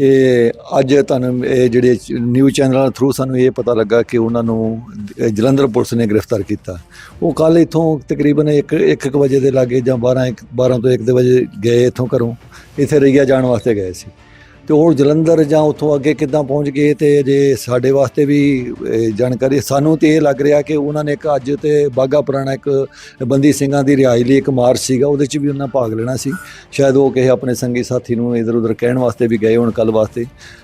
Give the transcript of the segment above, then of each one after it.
ਇਹ ਅੱਜ ਤੁਹਾਨੂੰ ਇਹ ਜਿਹੜੇ ਨਿਊਜ਼ ਚੈਨਲਾਂ ਥਰੂ ਸਾਨੂੰ ਇਹ ਪਤਾ ਲੱਗਾ ਕਿ ਉਹਨਾਂ ਨੂੰ ਜਲੰਧਰ ਪੁਲਿਸ ਨੇ ਗ੍ਰਿਫਤਾਰ ਕੀਤਾ। ਉਹ ਕੱਲ ਇਥੋਂ ਤਕਰੀਬਨ 1 1 ਵਜੇ ਦੇ ਲਾਗੇ ਜਾਂ 12 ਇੱਕ- 12 ਤੋਂ 1 ਦੇ ਵਜੇ ਗਏ ਇਥੋਂ ਘਰੋਂ। ਇੱਥੇ ਰਈਆ ਜਾਣ ਵਾਸਤੇ ਗਏ ਸੀ। ਤੇ ਉਹ ਜਲੰਧਰ ਜਾਂ ਉੱਥੋਂ ਅੱਗੇ ਕਿੱਦਾਂ ਪਹੁੰਚ ਗਏ ਤੇ ਜੇ ਸਾਡੇ ਵਾਸਤੇ ਵੀ ਜਾਣਕਾਰੀ, ਸਾਨੂੰ ਤੇ ਇਹ ਲੱਗ ਰਿਹਾ ਕਿ ਉਹਨਾਂ ਨੇ ਇੱਕ ਅੱਜ ਤੇ ਬਾਗਾ ਪੁਰਾਣਾ ਇੱਕ ਬੰਦੀ ਸਿੰਘਾਂ ਦੀ ਰਿਹਾਈ ਲਈ ਇੱਕ ਮਾਰਚ ਸੀਗਾ, ਉਹਦੇ 'ਚ ਵੀ ਉਹਨਾਂ ਭਾਗ ਲੈਣਾ ਸੀ। ਸ਼ਾਇਦ ਉਹ ਕਿਸੇ ਆਪਣੇ ਸੰਗੀ ਸਾਥੀ ਨੂੰ ਇਧਰ ਉਧਰ ਕਹਿਣ ਵਾਸਤੇ ਵੀ ਗਏ ਹੋਣ ਕੱਲ ਵਾਸਤੇ।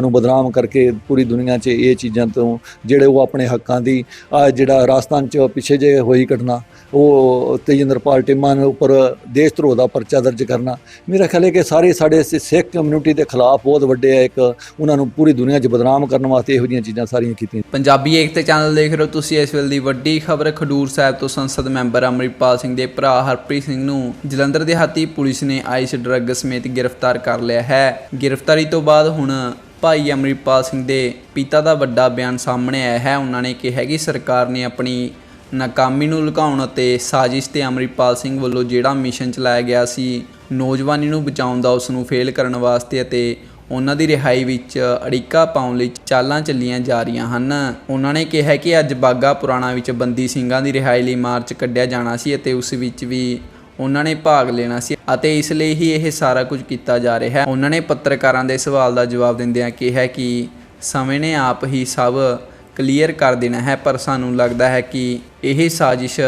ਨੂੰ ਬਦਨਾਮ ਕਰਕੇ ਪੂਰੀ ਦੁਨੀਆ 'ਚ ਇਹ ਚੀਜ਼ਾਂ ਤੋਂ ਜਿਹੜੇ ਉਹ ਆਪਣੇ ਹੱਕਾਂ ਦੀ ਆ ਜਿਹੜਾ ਰਾਜਸਥਾਨ 'ਚ ਪਿੱਛੇ ਜੇ ਹੋਈ ਘਟਨਾ, ਉਹ ਤੇਜਿੰਦਰਪਾਲ ਟਿੰਮਾ ਦੇ ਉੱਪਰ ਦੇਸ਼ ਧਰੋਹ ਦਾ ਪਰਚਾ ਦਰਜ ਕਰਨਾ। ਮੇਰਾ ਖਿਆਲ ਹੈ ਕਿ ਸਾਰੇ ਸਾਡੇ ਸਿੱਖ ਕਮਿਊਨਿਟੀ ਦੇ ਖਿਲਾਫ ਬਹੁਤ ਵੱਡੇ ਆ ਇੱਕ, ਉਹਨਾਂ ਨੂੰ ਪੂਰੀ ਦੁਨੀਆ 'ਚ ਬਦਨਾਮ ਕਰਨ ਵਾਸਤੇ ਇਹੋ ਜਿਹੀਆਂ ਚੀਜ਼ਾਂ ਸਾਰੀਆਂ ਕੀਤੀਆਂ। ਪੰਜਾਬੀ ਏਕਤਾ ਚੈਨਲ ਦੇਖ ਰਹੇ ਹੋ ਤੁਸੀਂ ਇਸ ਵੇਲੇ ਦੀ ਵੱਡੀ ਖਬਰ, ਖਡੂਰ ਸਾਹਿਬ ਤੋਂ ਸੰਸਦ ਮੈਂਬਰ ਅਮਰਿਤਪਾਲ ਸਿੰਘ ਦੇ ਭਰਾ ਹਰਪ੍ਰੀਤ ਸਿੰਘ ਨੂੰ ਜਲੰਧਰ ਦੇ ਹਾਤੀ ਪੁਲਿਸ ਨੇ ਆਈਸ ਡਰੱਗ ਸਮੇਤ ਗ੍ਰਿਫਤਾਰ ਕਰ ਲਿਆ ਹੈ। ਗ੍ਰਿਫਤਾਰੀ ਤੋਂ ਬਾਅਦ ਹੁਣ ਭਾਈ ਅਮਰਿਤਪਾਲ ਸਿੰਘ ਦੇ ਪਿਤਾ ਦਾ ਵੱਡਾ ਬਿਆਨ ਸਾਹਮਣੇ ਆਇਆ ਹੈ। ਉਹਨਾਂ ਨੇ ਕਿਹਾ ਕਿ ਸਰਕਾਰ ਨੇ ਆਪਣੀ ਨਾਕਾਮੀ ਨੂੰ ਲੁਕਾਉਣ ਅਤੇ ਸਾਜ਼ਿਸ਼ ਤੇ ਅਮਰਿਤਪਾਲ ਸਿੰਘ ਵੱਲੋਂ ਜਿਹੜਾ ਮਿਸ਼ਨ ਚਲਾਇਆ ਗਿਆ ਸੀ, ਨੌਜਵਾਨੀ ਨੂੰ ਬਚਾਉਣ ਦਾ ਉਸ ਨੂੰ ਫੇਲ ਕਰਨ ਵਾਸਤੇ ਅਤੇ ਉਹਨਾਂ ਦੀ ਰਿਹਾਈ ਵਿੱਚ ਅੜਿੱਕਾ ਪਾਉਣ ਲਈ ਚਾਲਾਂ ਚੱਲੀਆਂ ਜਾ ਰਹੀਆਂ ਹਨ। ਉਹਨਾਂ ਨੇ ਕਿਹਾ ਕਿ ਅੱਜ ਬਾਗਾ ਪੁਰਾਣਾ ਵਿੱਚ ਬੰਦੀ ਸਿੰਘਾਂ ਦੀ ਰਿਹਾਈ ਲਈ ਮਾਰਚ ਕੱਢਿਆ ਜਾਣਾ ਸੀ ਅਤੇ ਉਸ ਵਿੱਚ ਵੀ ਉਹਨਾਂ ਨੇ ਭਾਗ ਲੈਣਾ ਸੀ ਅਤੇ ਇਸ ਲਈ ਹੀ ਇਹ ਸਾਰਾ ਕੁਝ ਕੀਤਾ ਜਾ ਰਿਹਾ ਹੈ। ਉਹਨਾਂ ਨੇ ਪੱਤਰਕਾਰਾਂ ਦੇ ਸਵਾਲ ਦਾ ਜਵਾਬ ਦਿੰਦਿਆਂ ਕਿਹਾ ਕਿ ਸਮੇਂ ਨੇ ਆਪ ਹੀ ਸਭ ਕਲੀਅਰ ਕਰ ਦੇਣਾ ਹੈ, ਪਰ ਸਾਨੂੰ ਲੱਗਦਾ ਹੈ ਕਿ ਇਹ ਸਾਜ਼ਿਸ਼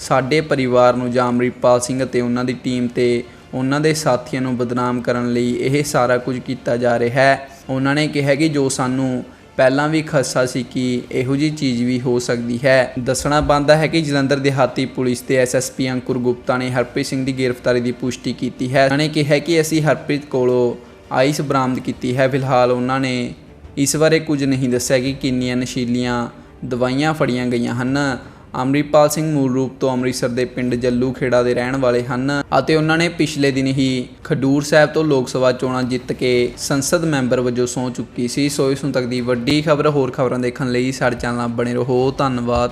ਸਾਡੇ ਪਰਿਵਾਰ ਨੂੰ ਜਾਂ ਅਮਰਿਤਪਾਲ ਸਿੰਘ ਅਤੇ ਉਹਨਾਂ ਦੀ ਟੀਮ ਤੇ ਉਹਨਾਂ ਦੇ ਸਾਥੀਆਂ ਨੂੰ ਬਦਨਾਮ ਕਰਨ ਲਈ ਇਹ ਸਾਰਾ ਕੁਝ ਕੀਤਾ ਜਾ ਰਿਹਾ ਹੈ। ਉਹਨਾਂ ਨੇ ਕਿਹਾ ਕਿ ਜੋ ਸਾਨੂੰ ਪਹਿਲਾਂ ਵੀ ਖਸਾ ਸੀ ਕਿ ਇਹੋ ਜੀ ਚੀਜ਼ ਵੀ ਹੋ ਸਕਦੀ ਹੈ। ਦੱਸਣਾ ਬਣਦਾ ਹੈ ਕਿ ਜਲੰਧਰ ਦਿਹਾਤੀ ਪੁਲਿਸ ਤੇ ਐਸਐਸਪੀ ਅੰਕੁਰ ਗੁਪਤਾ ਨੇ ਹਰਪ੍ਰੀਤ ਸਿੰਘ ਦੀ ਗ੍ਰਿਫਤਾਰੀ ਦੀ ਪੁਸ਼ਟੀ ਕੀਤੀ ਹੈ। ਉਹਨਾਂ ਨੇ ਕਿਹਾ ਕਿ ਅਸੀਂ ਹਰਪ੍ਰੀਤ ਕੋਲੋਂ ਆਈਸ ਬਰਾਮਦ ਕੀਤੀ ਹੈ। ਫਿਲਹਾਲ ਉਹਨਾਂ ਨੇ ਇਸ ਬਾਰੇ ਕੁਝ ਨਹੀਂ ਦੱਸਿਆ ਕਿ ਕਿੰਨੀਆਂ ਨਸ਼ੀਲੀਆਂ ਦਵਾਈਆਂ ਫੜੀਆਂ ਗਈਆਂ ਹਨ। ਅਮਰਿਤਪਾਲ ਸਿੰਘ ਮੂਲ ਰੂਪ ਤੋਂ ਅੰਮ੍ਰਿਤਸਰ ਦੇ ਪਿੰਡ ਜੱਲੂ ਖੇੜਾ ਦੇ ਰਹਿਣ ਵਾਲੇ ਹਨ ਅਤੇ ਉਹਨਾਂ ਨੇ ਪਿਛਲੇ ਦਿਨ ਹੀ ਖਡੂਰ ਸਾਹਿਬ ਤੋਂ ਲੋਕ ਸਭਾ ਚੋਣਾਂ ਜਿੱਤ ਕੇ ਸੰਸਦ ਮੈਂਬਰ ਵਜੋਂ ਸਹੁੰ ਚੁੱਕੀ ਸੀ। ਸੋ ਇਸ ਨੂੰ ਤੱਕ ਦੀ ਵੱਡੀ ਖਬਰ ਹੋਰ ਖਬਰਾਂ ਦੇਖਣ ਲਈ ਸਾਡੇ ਚੈਨਲ ਨਾਲ ਬਣੇ ਰਹੋ। ਧੰਨਵਾਦ।